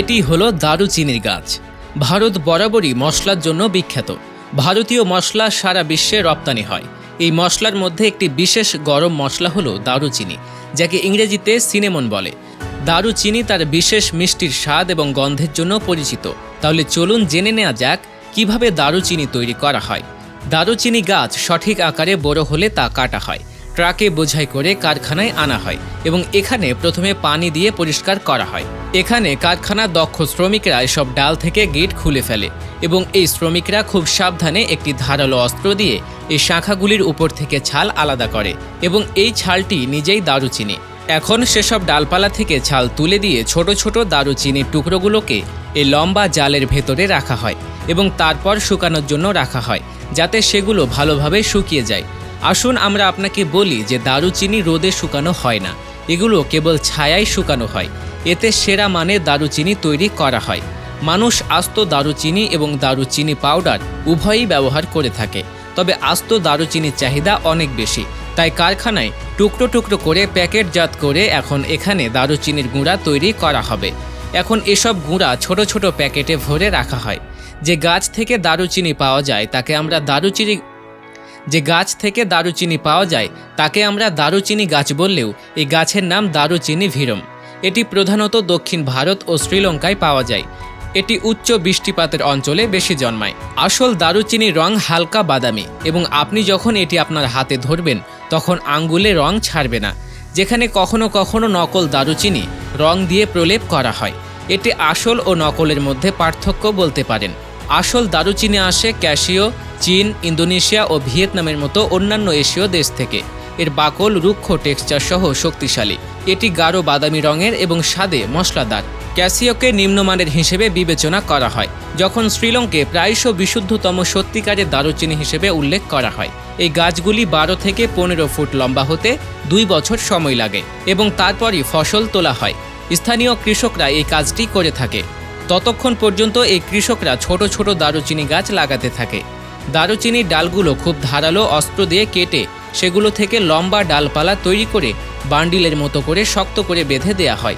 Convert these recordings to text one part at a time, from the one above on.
এটি হলো দারুচিনির গাছ। ভারত বরাবরই মশলার জন্য বিখ্যাত। ভারতীয় মশলা সারা বিশ্বে রপ্তানি হয়। এই মশলার মধ্যে একটি বিশেষ গরম মশলা হলো দারুচিনি, যাকে ইংরেজিতে সিনেমন বলে। দারুচিনি তার বিশেষ মিষ্টির স্বাদ এবং গন্ধের জন্য পরিচিত। তাহলে চলুন জেনে নেওয়া যাক কীভাবে দারুচিনি তৈরি করা হয়। দারুচিনি গাছ সঠিক আকারে বড় হলে তা কাটা হয়। ট্রাকে বোঝাই করে কারখানায় আনা হয় এবং এখানে প্রথমে পানি দিয়ে পরিষ্কার করা হয়। এখানে কারখানার দক্ষ শ্রমিকরা এসব ডাল থেকে গেট খুলে ফেলে এবং এই শ্রমিকরা খুব সাবধানে একটি ধারালো অস্ত্র দিয়ে এই শাখাগুলির উপর থেকে ছাল আলাদা করে এবং এই ছালটি নিজেই দারুচিনি। এখন সেসব ডালপালা থেকে ছাল তুলে দিয়ে ছোট ছোট দারুচিনির টুকরোগুলোকে এই লম্বা জালের ভেতরে রাখা হয় এবং তারপর শুকানোর জন্য রাখা হয় যাতে সেগুলো ভালোভাবে শুকিয়ে যায়। আসুন আমরা আপনাকে বলি যে দারুচিনি রোদে শুকানো হয় না। এগুলো কেবল ছায়ায় শুকানো হয়। এতে সেরা মানে দারুচিনি তৈরি করা হয়। মানুষ আস্ত দারুচিনি এবং দারুচিনি পাউডার উভয়ই ব্যবহার করে থাকে। তবে আস্ত দারুচিনির চাহিদা অনেক বেশি। তাই কারখানায় টুকরো টুকরো করে প্যাকেটজাত করে এখন এখানে দারুচিনির গুঁড়া তৈরি করা হবে। এখন এসব গুঁড়া ছোট ছোট প্যাকেটে ভরে রাখা হয়। যে গাছ থেকে দারুচিনি পাওয়া যায় তাকে আমরা দারুচিনি যে গাছ থেকে দারুচিনি পাওয়া যায়, তাকে আমরা দারুচিনি গাছ বললেও এই গাছের নাম দারুচিনি ভিরম। এটি প্রধানত দক্ষিণ ভারত ও শ্রীলঙ্কায় পাওয়া যায়। এটি উচ্চ বৃষ্টিপাতের অঞ্চলে বেশি জন্মায়। আসল দারুচিনির রং হালকা বাদামি এবং আপনি যখন এটি আপনার হাতে ধরবেন, তখন আঙ্গুলে রং ছাড়বে না, যেখানে কখনো কখনো নকল দারুচিনি রং দিয়ে প্রলেপ করা হয়। এটি আসল ও নকলের মধ্যে পার্থক্য বলতে পারেন। আসল দারুচিনি আসে ক্যাশিও, চীন, ইন্দোনেশিয়া ও ভিয়েতনামের মতো অন্যান্য এশীয় দেশ থেকে। এর বাকল, রুক্ষ টেক্সচার সহ শক্তিশালী। এটি গাঢ় বাদামি রঙের এবং স্বাদে মশলাদার। ক্যাসিওকে নিম্নমানের হিসেবে বিবেচনা করা হয়, যখন শ্রীলঙ্কে প্রায়শ বিশুদ্ধতম সত্যিকারের দারুচিনি হিসেবে উল্লেখ করা হয়। এই গাছগুলি বারো থেকে পনেরো ফুট লম্বা হতে দুই বছর সময় লাগে এবং তারপরই ফসল তোলা হয়। স্থানীয় কৃষকরা এই কাজটি করে থাকে। ততক্ষণ পর্যন্ত এই কৃষকরা ছোট ছোট দারুচিনি গাছ লাগাতে থাকে। দারুচিনির ডালগুলো খুব ধারালো অস্ত্র দিয়ে কেটে সেগুলো থেকে লম্বা ডালপালা তৈরি করে বান্ডিলের মতো করে শক্ত করে বেঁধে দেয়া হয়।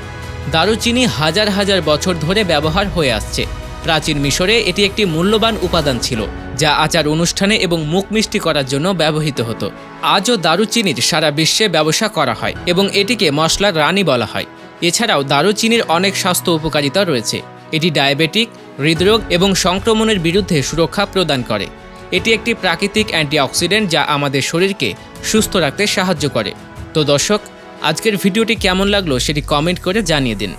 দারুচিনি হাজার হাজার বছর ধরে ব্যবহার হয়ে আসছে। প্রাচীন মিশরে এটি একটি মূল্যবান উপাদান ছিল, যা আচার অনুষ্ঠানে এবং মুখ মিষ্টি করার জন্য ব্যবহৃত হতো। আজও দারুচিনির সারা বিশ্বে ব্যবসা করা হয় এবং এটিকে মশলার রানী বলা হয়। এছাড়াও দারুচিনির অনেক স্বাস্থ্য উপকারিতা রয়েছে। এটি ডায়াবেটিক, হৃদরোগ এবং সংক্রমণের বিরুদ্ধে সুরক্ষা প্রদান করে। এটি একটি প্রাকৃতিক অ্যান্টিঅক্সিডেন্ট যা আমাদের শরীরকে সুস্থ রাখতে সাহায্য করে। তো দর্শক, আজকের ভিডিওটি কেমন লাগল সেটি কমেন্ট করে জানিয়ে দিন।